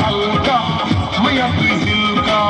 হালকা মাইয়া তুই দিলকা